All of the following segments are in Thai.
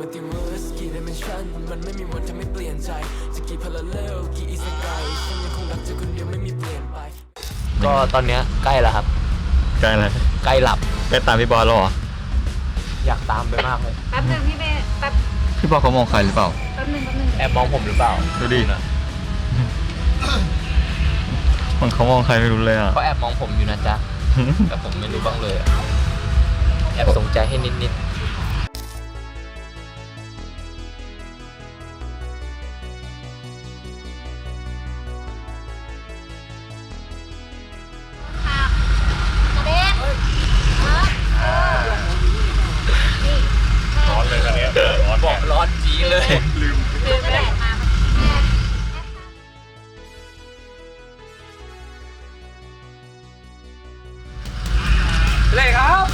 มัลติเวิร์สกี่ดิเมนชันมันไม่มีวันทำให้เปลี่ยนใจ จะกี่พาราเลลกี่อีสไกฉันยังคงรักเธอคนเดียวไม่มีเปลี่ยนไป ก็ตอนเนี้ยใกล้แล้วครับ ใกล้แล้วใกล้หลับไปตามพี่บอลหรอ อยากตามไปมากเลย แป๊บหนึ่งพี่เมย์แป๊บพี่บอลเขามองใครหรือเปล่า แป๊บหนึ่งแป๊บหนึ่งแอบมองผมหรือเปล่าดูดินะมันเขามองใครไม่รู้เลยอะ เขาแอบมองผมอยู่นะจ๊ะ แต่ผมไม่รู้บ้างเลยอะแอบสนใจให้นิดๆ เลย ลืมเดินไปไหนมาเลยครับ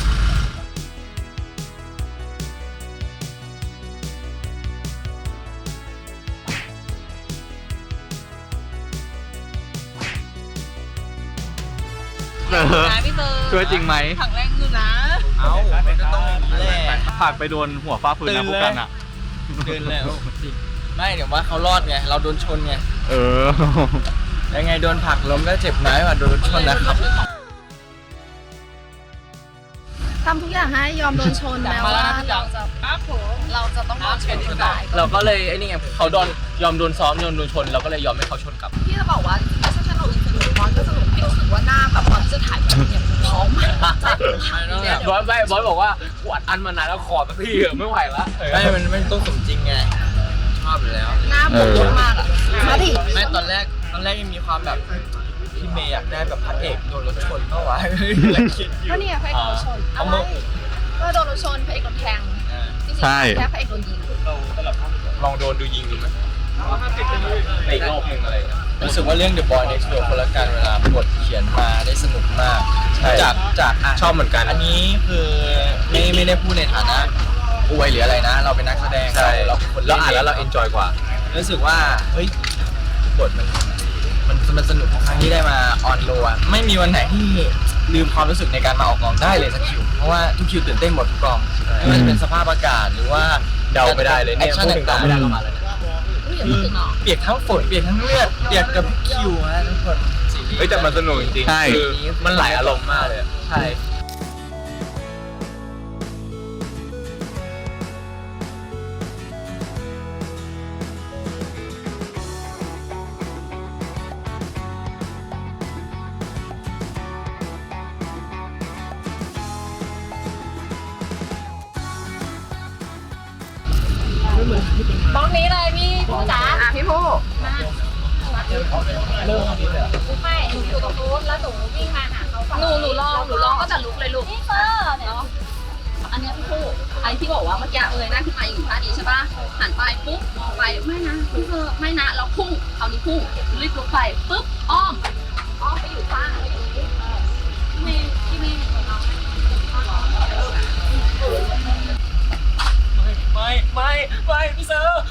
นะพี่เตอร์ช่วยจริงไหม ถังแรงอยู่นะ เอามันก็ต้องแหละ ผลักไปโดนหัวฟ้าฟืนนะพวกกันอะ ตื่นแล้วไม่เดี๋ยวว่าเขารอดไงเราโดนชนไงเออ ยังไงโดนผลักล้มก็เจ็บน้อยกว่าโดนชนนะครับ ทำทุกอย่างให้ยอมโดนชนแม้ว่าเราจะเราจะต้องโดนชนจนตายเราก็เลยไอ้นี่ไงเขาโดนยอมโดนซ้อมยอมโดนชนเราก็เลยยอมให้เขาชนกลับ พี่จะบอกว่าไอนก็สนุกพี่รู้สึกว่าหน้าแบบตอนที่จะถ่ายแบบเนี่ยพร้อมมากใจหายเนี่ยบอสไม่บอสบอกว่าปวดอันมานานแล้วขอสักทีเถอะไม่ไหวละไม่มันไม่ต้องสมจริงไง ชอบอยู่แล้ว หน้าปวดมากอะมาดิไม่ตอนแรกตอนแรกยังมีความแบบพี่เมย์อยากได้แบบพระเอกโดนรถชนเมื่อวานแล้วคิดอยู่ก็เนี่ยพระเอกโดนชนอะไรก็โดนรถชนพระเอกโดนแทงจริงๆใช่แค่พระเอกโดนยิงลองโดนดูยิงดูไหมในอีกรอบหนึ่งอะไรนะ รู้สึกว่าเรื่อง The Boy Next Door คนละกันเวลาบทเขียนมาได้สนุกมาก ใช่จากจากะชอบเหมือนกัน อันนี้คือไม่ไม่ได้พูดในฐานะอวยหรืออะไรนะ เราเป็นนักแสดงใช่เราเป็นคนเราอ่านแล้วเรางเอนจอยกว่า รู้สึกว่าเฮ้ยบทมันมันมันสนุกทุกครั้งที่ได้มาออนโลอะไม่มีวันไหนที่ลืมความรู้สึกในการมาออกกองได้เลยสักคิว เพราะว่าทุกคิวตื่นเต้นหมดทุกกองไม่ว่าจะเป็นสภาพอากาศหรือว่าเดาไม่ได้เลยเนี่ยแอคชั่นพูดถึงเดาต่างไม่ได้ก็มาเลยนะอุ้ยอย่าพูดถึงเนาะๆ เปียกทั้งฝนเปียกทั้งเลือดเปียกกับทุกคิวฮะทุกคนซีรีส์เฮ้ยแต่มันสนุกจริงใช่ๆคือมันหลายอารมณ์มากเลยอะ ใช่ มองไปไม่นะพี่เธอไม่นะเราพุ่งคราวนี้พุ่งรีบลุกไปปุ๊บอ้อมอ้อมไปอยู่ข้างไปอยู่นี่พี่เมย์พี่เมย์เอาไหมไม่ไม่ไม่พี่เซอร์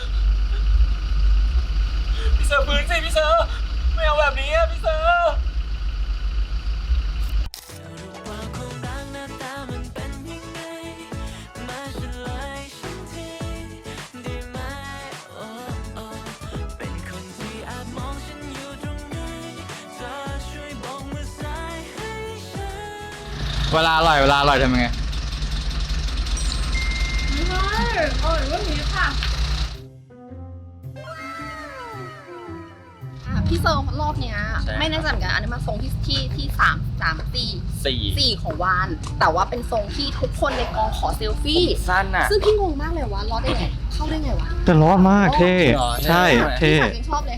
พี่เซอร์พื้นสิพี่เซอร์ไม่เอาแบบนี้อะพี่เซอร์ เวลาอร่อยเวลาอร่อยทำยังไงอะ พี่เซอร์รอบเนี้ยไม่แน่ใจเหมือนกันอันนี้มาทรงที่ที่ที่สามสามสี่สี่สี่ของวาน แต่ว่าเป็นทรงที่ทุกคนในกองขอเซลฟี่ สั้นอะ ซึ่งพี่งงมากเลยว่ารอดได้ไง เข้าได้ไงวะแต่ร้อนมากเท่ หรอใช่ ใช่ เท่ พี่สาวยังชอบเลย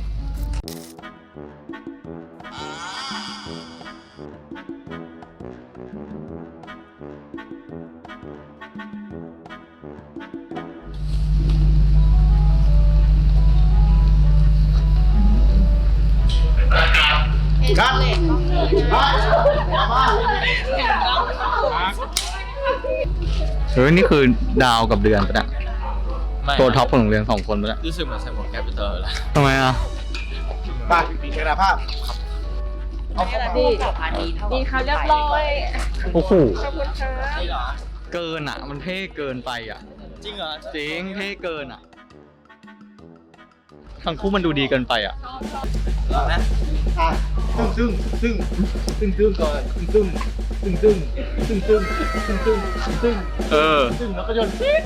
เฮ้ยนี่คือดาวกับเดือนปะเนี่ยไม่ตัวท็อปของโรงเรียนสองคนปะเนี่ยรู้สึกเหมือนใส่หมวกแก๊ปอยู่ตลอดเวลาทำไมอะดีเขาเรียบร้อยโอ้โหขอบคุณค่ะจริงเหรอเกินอะ มันเท่เกินไปอะ จริงเหรอจริงเท่เกินอะ ทั้งคู่มันดูดีเกินไปอะ นะแพท่าตึ้งตึ้งตึ้งตึ้งตึ้งก่อนตึ้งตึ้งตึ้งตึ้งตึ้งตึ้งตึ้งตึ้งตึ้งเออตึ้งแล้วก็โยนปี๊ด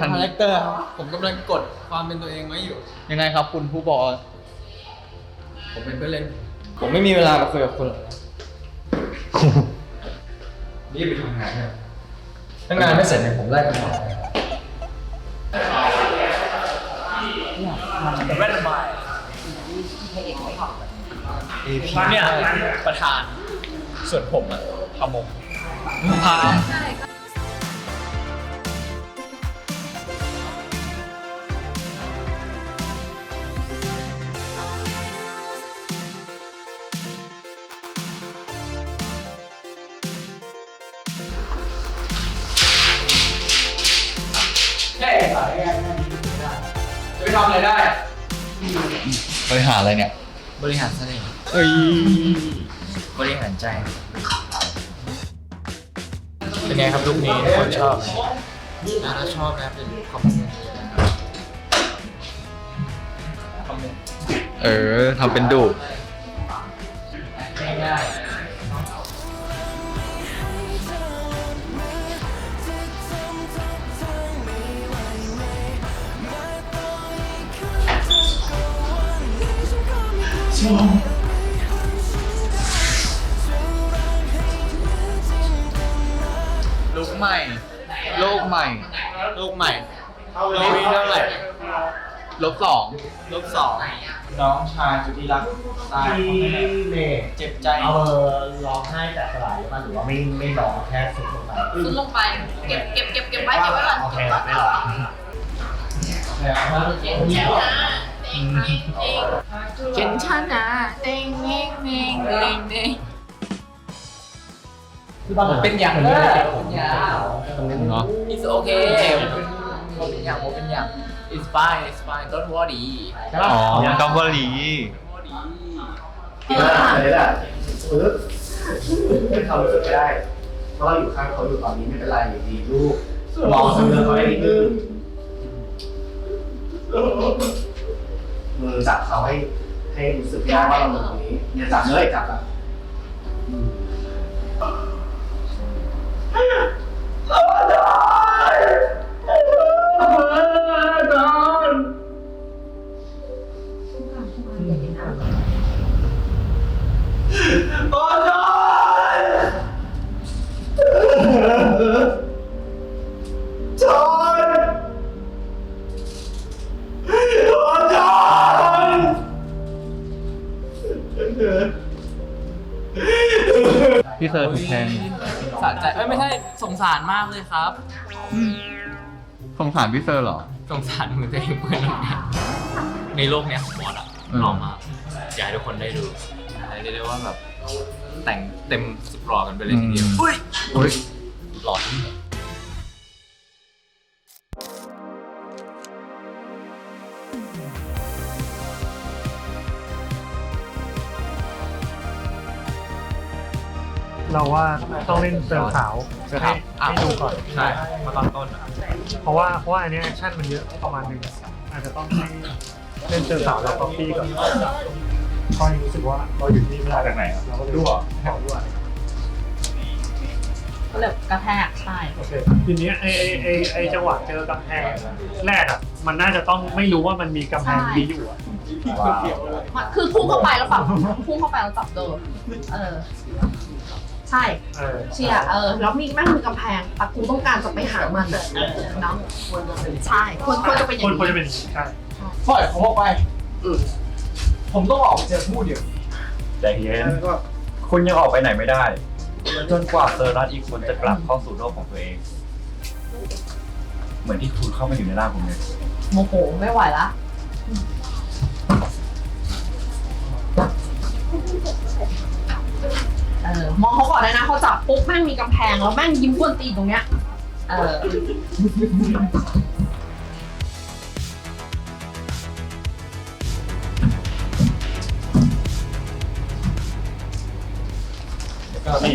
คาแรคเตอร์ครับผมกำลังกดความเป็นตัวเองไว้อยู่ ยังไงครับคุณผู้บอลผมเป็นเพื่อนเล่น ผมไม่มีเวลามาคุยกับคุณหรอกนะ รีบไปทำงานเนี่ยถ้างานไม่เสร็จเนี่ยผมไล่กันออกแว่นบายเนี่ยประธาน ส่วนผมอะพมงพามายงานจะไปทำอะไรได้ บริหารอะไรเนี่ย บริหารเสน่ห์เอ้ย บริหารใจ เป็นไงครับลูกนี้ทุกคนชอบไหมอ่าถ้าชอบนะครับอย่าลืมคอมเมนต์นะครับเออทำเป็นดุ ลูกใหม่ โลกใหม่ลูกใหม่ลูกนี้เท่าไหร่ลบสองลูกสองน้องชายสุดที่รักตายที่เมย์เจ็บใจเออร้องไห้แต่สลายหรือมันหรือว่าไม่ไม่ร้องแค่สุดลงไปซุดลงไป เก็บเก็บเก็บเก็บไว้เก็บไว้ก่อนโอเคเก็บไว้ไม่ก่ร้ออนงเย็นชนะ เด้งเด้งเด้งเย็นชนะเด้งเด้งเด้งเด้งเด้งผมเป็นอย่างนี้เลยผมอย่าง เนาะ It's okay ผมเป็นอย่างผมเป็นอย่าง It's fine It's fine Don't worry อ๋อกัมบรีอันนี้แหละปึ๊บให้เขารู้สึกไม่ได้ เพราะเราอยู่ข้างเขาอยู่ตอนนี้ไม่เป็นไรอยู่ดีลูกมองเรือเขาให้นิดนึง มือจับเขาให้ ให้รู้สึกได้ว่าเราอยู่ตรงนี้อย่าจับเลยจับแบบพี่ารมากเลยครับ สงสารพี่เซอร์เหรอ สงสารมือตัวเองเพื่อนในโลกเนี้ยของบอสอะอืมหล่อมากอยากให้ทุกคนได้ดูเรียกได้ว่าแบบแต่งเต็มสปรอกันไปเลยทีเดียวอุ้ยอุ้ยหล่อที่ เราว่าต้องเล่นเซอร์ขาวให้ให้ดูก่อน ใช่ มาตอนต้นอะเพราะว่าเพราะว่าอันเนี้ยแอคชั่นมันเยอะประมาณหนึงอาจจะต้องให้เล่นเซอร์ขาวแล้วก๊อปปี้ก่อนค่อยรู้สึกว่าเราอยู่ที่นี่ไม่ได้จากไหนครับเราก็ดูอะแถวด้วยก็เลยกระแทกใช่โอเคทีนี้ไอไอไอไอจังหวะเจอกำแพงแรกอะมันน่าจะต้องไม่รู้ว่ามันมีกำแพงดีอยู่อะมันคือพุ่งเข้าไปแล้วแบบพุ่งเข้าไปแล้วจับโดนเออ ใช่เออเชียร์เออแล้วมีแม่งมีกำแพงปะกูต้องการจะไปหามันเนาะใช่ควรควรจะเป็นอคย่านงควรจะนี้เป็นอย่างนี้ใช่ปล่อยผมออกไปผมต้องออกไปเจอผู้เดียวใจเย็นคุณยังออกไปไหนไม่ได้ จนกว่าเซอร์รัสอีกคนจะกลับเข้าสู่โลกของตัวเอง เหมือนที่คุณเข้ามาอยู่ในร่างผมเลยโมโหไม่ไหวละ ออมองเขาก่อนเลยนะเขาจับปุ๊บแม่งมีกำแพงแล้วแม่งยิ้มกวนตีนตรงเนี้ย เออ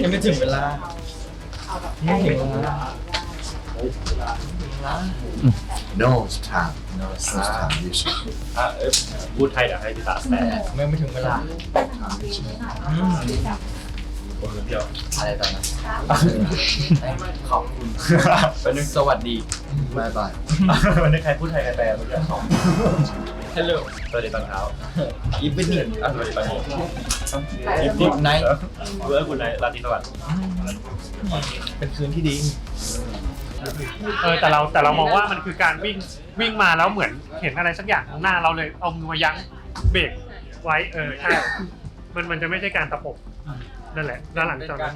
ยังไม่ถึงเวลาไม่ถึง Nose time. Nose time. Yes. อะเอ้ยพูดไทยเดี๋ยวให้พี่ตาแปล ไม่ไม่ถึงเวลา คนเดียว อะไรตอนนั้นขอบคุณเป็นนึงสวัสดีบายบายวันนึงใครพูดไทยใครแปลเมื่อกี้ฮัลโหลสวัสดีตอนเช้าอีฟเป็นหนึ่งอะสวัสดีตอนนี้ Good night เวิร์กคุณไนท์ราตรีสวัสดิ์เป็นคืนที่ดีเออแต่เราแต่เรามองว่ามันคือการวิ่งวิ่งมาแล้วเหมือนเห็นอะไรสักอย่างข้างหน้าเราเลยเอามือมายั้งเบรกไว้เออใช่มันมันจะไม่ใช่การตะปบ นั่นแหละแล้วหลังจากนั้น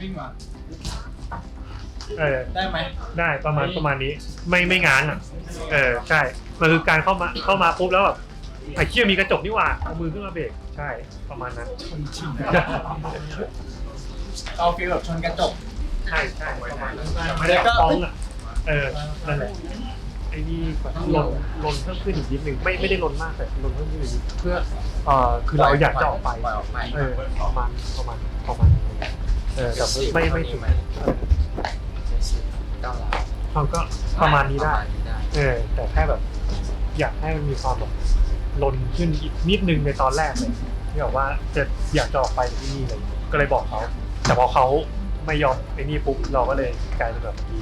วิ่งมาเออ ได้ไหม ได้ประมาณประมาณนี้ ไม่ไม่ง้างอะ เออใช่มันคือการเข้ามาเข้ามาปุ๊บแล้วแบบไอ้เชี่ยมีกระจกนี่หว่าเอามือขึ้นมาเบรกใช่ประมาณนั้นเอาฟีลแบบชนกระจก ใช่ใช่ประมาณนั้นแต่ไม่ได้ฟ้องอะเออนั่นแหละ ไอ้นี่แบบลนลนเพิ่มขึ้นอีกนิดนึงไม่ไม่ได้ลนมากแต่ลนเพิ่มขึ้นอีกนิดเพื่อเอ่อคือเราอยากจะออกไปปล่อยออกไปเออประมาณประมาณประมาณนั้นเออแต่ไม่ไม่ถึงเออเก้าล้านเราก็ประมาณนี้ได้ประมาณนี้ได้ เออ แต่แค่แบบ อยากให้มันมีความแบบลนขึ้นอีกนิดนึงในตอนแรกเลยที่แบบว่าจะอยากจะออกไปที่นี่เลยก็เลยบอกเขาแต่พอเขาไม่ยอมไอ้นี่ปุ๊บเราก็เลยกลายเป็นแบบนี้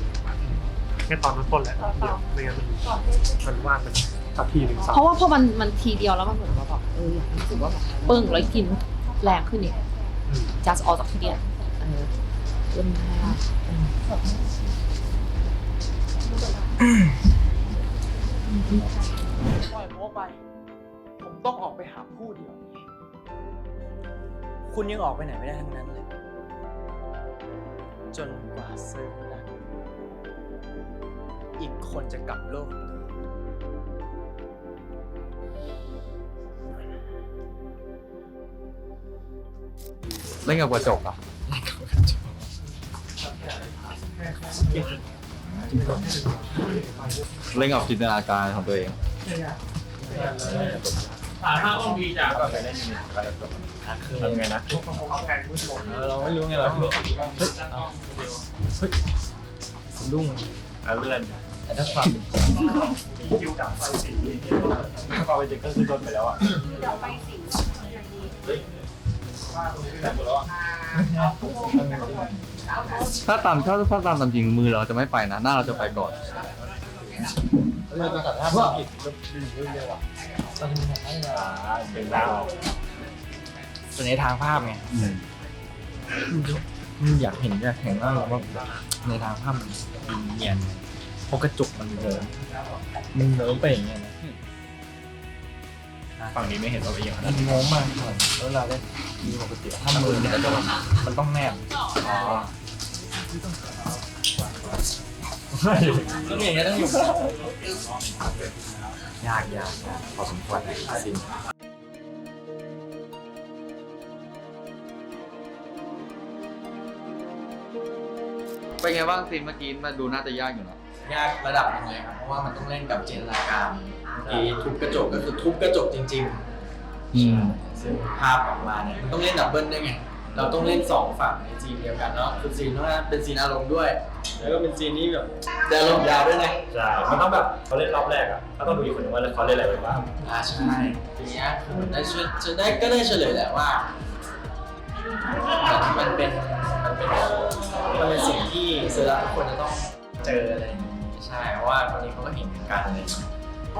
แค่ตอนนั้นต้นแหละเดี๋ยวไม่งั้นมันมันว่างมันสักทีหนึ่งสามเพราะว่าพอมันมันทีเดียวแล้วมันเหมือนว่าแบบเอออยากรู้สึกว่าแบบปึ้งแล้วกินแรงขึ้นอีกอืมจัสออกจากที่เดียวเออเริ่มแห้งปล่อยโมไป ผมต้องออกไปหาผู้เดียวนี้คุณยังออกไปไหนไม่ได้ทั้งนั้นเลย จนกว่าเซอร์นะ อีกคนจะกลับโลกนี้เล่นกับกระจกเหรอะเล่นกับจินตนาการของตัวเองทำไงนะเราไม่รู้ไงเราเฮ้ยเฮ้ยสะดุ้งอะเลื่อน แต่ถ้าความเป็นจริงคิวดับไฟสีความเป็นจริงก็คือโดนไปแล้วอะถ้าตามถ้าถ้าตามตามจริงมือเราจะไม่ไปนะ หน้าเราจะไปก่อนเราจะตัดภาพไม่ผิดเป็นดาวส่วนในทางภาพไงอยากเห็นอยากเห็นว่าว่าในทางภาพมันเนียน เพราะกระจกมันเดินมันเนิ้มไปอย่างเงี้ยนะฝั่งนี้ไม่เห็นว่าเป็นยังไงมันงงมากเลยแล้วเราเล่นมีปกติถ้ามือเนี่ยมันต้องแนบอ๋อต้องอย่างเงี้ยต้องอยู่ยากยากยากพอสมควรจริงเป็นไงบ้างซีนเมื่อกี้มาดูน่าจะยากอยู่นะ ยากระดับหนึงเลยครับเพราะว่ามันต้องเล่นกับจินตนาการเมื่อกี้ทุบกระจกก็คือทุบกระจกจริงๆอืมซึ่งภาพออกมาเนี่ยมันต้องเล่นดับเบิลได้วยไงเราต้องเล่นสองฝั่งในซีนเดียวกันเนาะคือซีนต้องเป็นซีนอารมณ์ด้วย แล้วก็เป็นซีนนี้แบบแต่อารมณ์ยาวด้วยนะ ใช่มันต้องแบบเขาเล่นรอบแรกอะก็ต้องดูอีกคนนึงว่าเขาเล่นอะไรไปบ้างอ่าใช่ทีเนี้ยคือมันได้ช่วยจะได้ก็ได้เฉลยแหละว่ามันเป็นมันเป็นมันเป็นสิ่งที่เซอร์รัทุกคนจะต้องเจออะไรอย่างนี้ ใช่เพราะว่าคนนี้เขาก็เห็นเหมือนกันเลย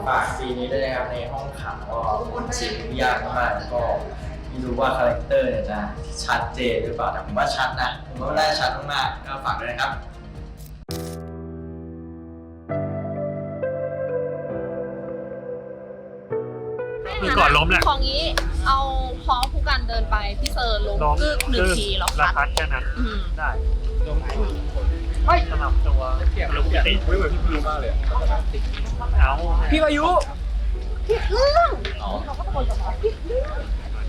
ฝากซีนนี้ด้วยนะครับในห้องขังก็ซีนที่ยากมากก็ไม่รู้ว่าคาแรคเตอร์เนี่ยจะชัดเจนหรือเปล่าแต่ผมว่าชัดนะผมว่าได้ชัดมากๆก็ฝากด้วยนะครับคือก่อนล้มแหละของนี้เอาพอผู้กันเดินไปพี่เซอร์ล้มล้มกึกหนึ่งทีแล้วแล้วคัคัดดแค่นั้นอืมได้ เฮ้ยสำหรับตัวลูกติดเฮ้ยเหมือนพี่รู้มากเลยเอาพี่พายุ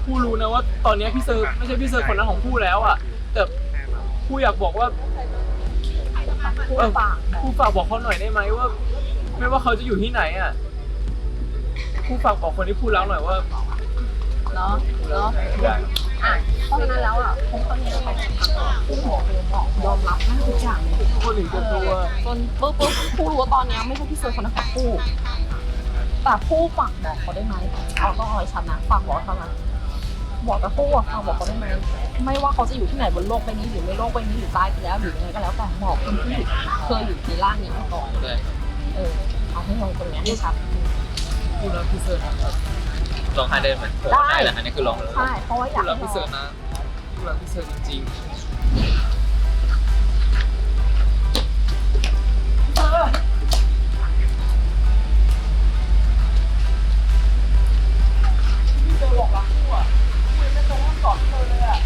ผู้รู้นะว่าตอนนี้พี่เซอร์ไม่ใช่พี่เซอร์คนนั้นของผู้แล้วอะ แต่ผู้อยากบอกว่าผู้ฝากบอกเขาหน่อยได้ไหมว่า ไม่ว่าเขาจะอยู่ที่ไหนอะผู้ฝากบอกคนที่พูดแล้วหน่อยว่าเนาะเนาะ อะเพราะฉะนั้นแล้วอะผมตอนนี้เราไปผู้บอกเลยบอกยอมรับนะทุกอย่างเลยคนหนึ่งจะตัวจนปุ๊บปุ๊บผู้รู้ว่าตอนเนี้ยไม่ใช่พี่เซอร์คนนั้นของผู้แต่ผู้ฝากบอกเขาได้ไหมเอาต้องเอาไว้นนะฝากบอกเขานะบอกกับผู้อะฝากบอกเขาได้ไหมไม่ว่าเขาจะอยู่ที่ไหนบนโลกใบนี้หรือในโลกใบนี้หรือตายไปแล้วหรือยังไงก็แล้วแต่บอกคนที่เคยอยู่ในร่างนี้มาก่อนเออเอาให้ลงตรงเนี้ให้ชัดผู้รักพี่เซอร์ครับ ลองให้ได้ไหมผมได้ว่าได้แหละอันนี้คือลองเลยใช่เพราะว่าอยากผู้รัให้กพี่ลเซอองร์นะผู้รักพี่เซอร์จริงๆพี่เซอร์บอกรักผู้อะผู้ยังไม่ตรงว่าสอนพี่เซอร์เลยอะ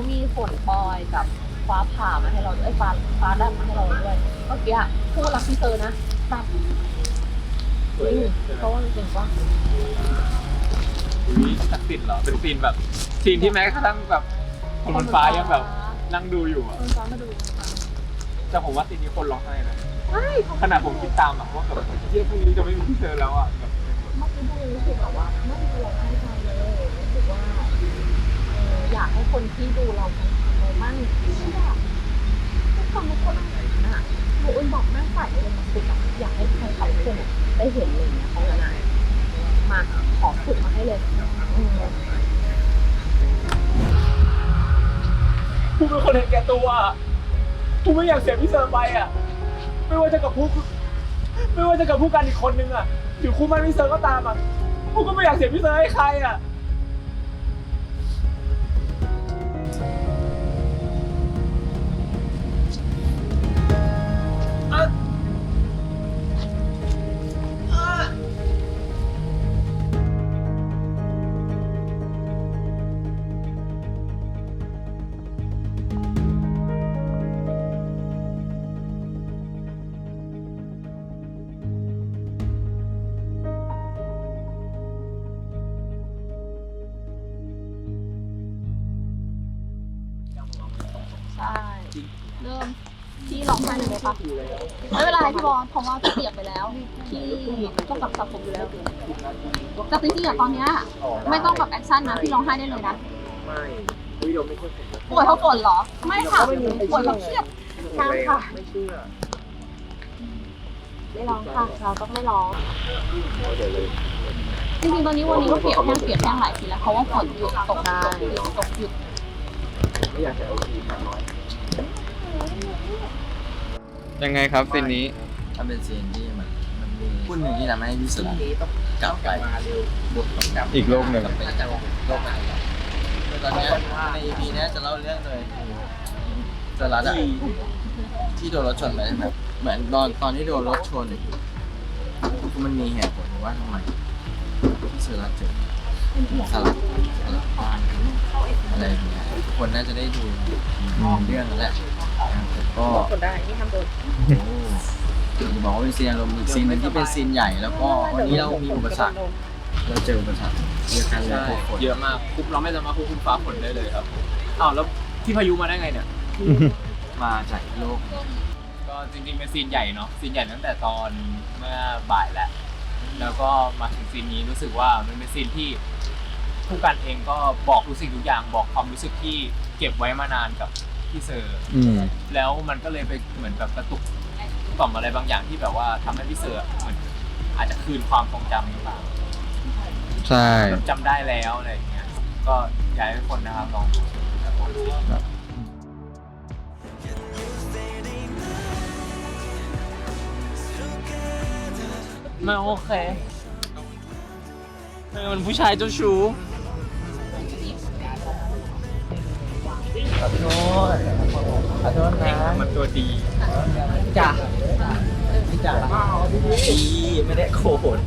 เขามีฝนปอยกับฟ้าผ่ามาให้เราด้วยฟ้าฟ้าแลบมาให้เราด้วยเมื่อกี้อะผู้รักพี่เซอร์นะแบบอืมเพราะว่ามันเป็นว่ามีศักดิ์สิทธิ์เหรอเป็นซีนแบบซีนที่แม้กระทั่งแบบคนบนฟ้ายังแบบนั่งดูอยู่อะคนฟ้ามาดูแต่ผมว่าซีนนี้คนร้องไห้นะขนาดผมคิดตามอะว่าแบบเที่ยพรุ่งนี้จะไม่มีพี่เซอแล้วอะแบบเมื่อกี้ดูรู้สึกแบบว่าไม่มีอะไรให้ใจเลยรู้สึกว่าเอออยากให้คนที่ดูเราทั้งเลยมั่งที่แบบทุกคนทุกคนอะไรนะหนูอุ่นบอกแม่ใส่เลยมาฝึกอะอยากให้ใครใครทุกคนอได้เห็นเลยนี่ยเขาละนายมาขอฝึกมาให้เลยอืมผู้เป็นคนเห็นแก่ตัวอะผู้ไม่อยากเสียพี่เซอร์ไปอะไม่ว่าจะกับผู้ไม่ว่าจะกับผู้กันอีกคนนึงอะหรือคู่มันพี่เซอร์ก็ตามอะผู้ก็ไม่อยากเสียพี่เซอร์ให้ใครอะ ที่ร้องไห้เลยไหมคะไม่เป็นไรพี่บอลเพราะว่าพี่เปียกไปแล้วพี่ต้องกับสับผมอยู่แล้วแต่จริงๆอะตอนเนี้ยไม่ต้องแบบแอคชั่นนะพี่ร้องไห้ได้เลยนะไม่วิดีโอไม่ใช่ผมป่วยเพราะฝนเหรอ ไม่ค่ะป่วยเพราะเครียดน้ำค่ะไม่เชื่อไม่ร้องค่ะ เราต้องไม่ร้องจริงๆตอนนี้วันนี้ก็เปียกแห้งเปียกแห้งหลายทีแล้วเพราะว่าฝนหยุดตกตกหยุดตกหยุดไม่อยากจะเอาทีมากน้อย ยังไงครับซีนนี้มันเป็นซีนที่มันมันมีพูดหนึ่งที่ทำให้พี่สุดกลับไปบทของกลับอีกโลกหนึ่งกลับไปจากโลกใหม่คือตอนเนี้ยใน EP เนี้ยจะเล่าเรื่องเลยคือเจอรัดอะที่โดนรถชนไปใช่ไหมเหมือนตอนตอนที่โดนรถชนคือมันมีเหตุผลว่าทำไมที่เจอรัดเจอสลับสลับบ้านอะไรอย่างเงี้ยทุกคนน่าจะได้ดูเรื่องนั้นแหละนะครับ ก็กดได้นี่ทำโดนโอ้จะบอกว่าเป็นซีนอารมณ์อีกซีนหนึงที่เป็นซีนใหญ่แล้วก็วันนี้เรามีอุปสรรคเราเจออุปสรรคเยอะกันเลยใช่พวกคนเยอะมากคุปเราไม่สามารถควบคุมฟ้าฝนได้เลยครับอ้าวแล้วที่พายุมาได้ไงเนี่ย มาจากโลกก็จริงๆเป็นซีนใหญ่เนาะซีนใหญ่ตั้งแต่ตอนเมื่อบ่ายแล้วแล้วก็มาถึงซีนนี้รู้สึกว่ามันเป็นซีนที่ผู้กันเองก็บอกทุกสิ่งทุกอย่างบอกความรู้สึกที่เก็บไว้มานานกับ พี่เซอร์ อืม แล้วมันก็เลยไปเหมือนแบบกระตุกต่อมอะไรบางอย่างที่แบบว่าทำให้พี่เซอร์เหมือนอาจจะคืนความทรงจำต่างใช่ๆจำได้แล้วอะไรอย่างเงี้ย ก็อยากให้ทุกคนนะครับลองดูครับผมครับไม่โอเคเออมันผู้ชายเจ้าชู้ ขอโทษขอโทษนะมันตัวดีจ้ะจ้ะดีไม่ได้โกรธ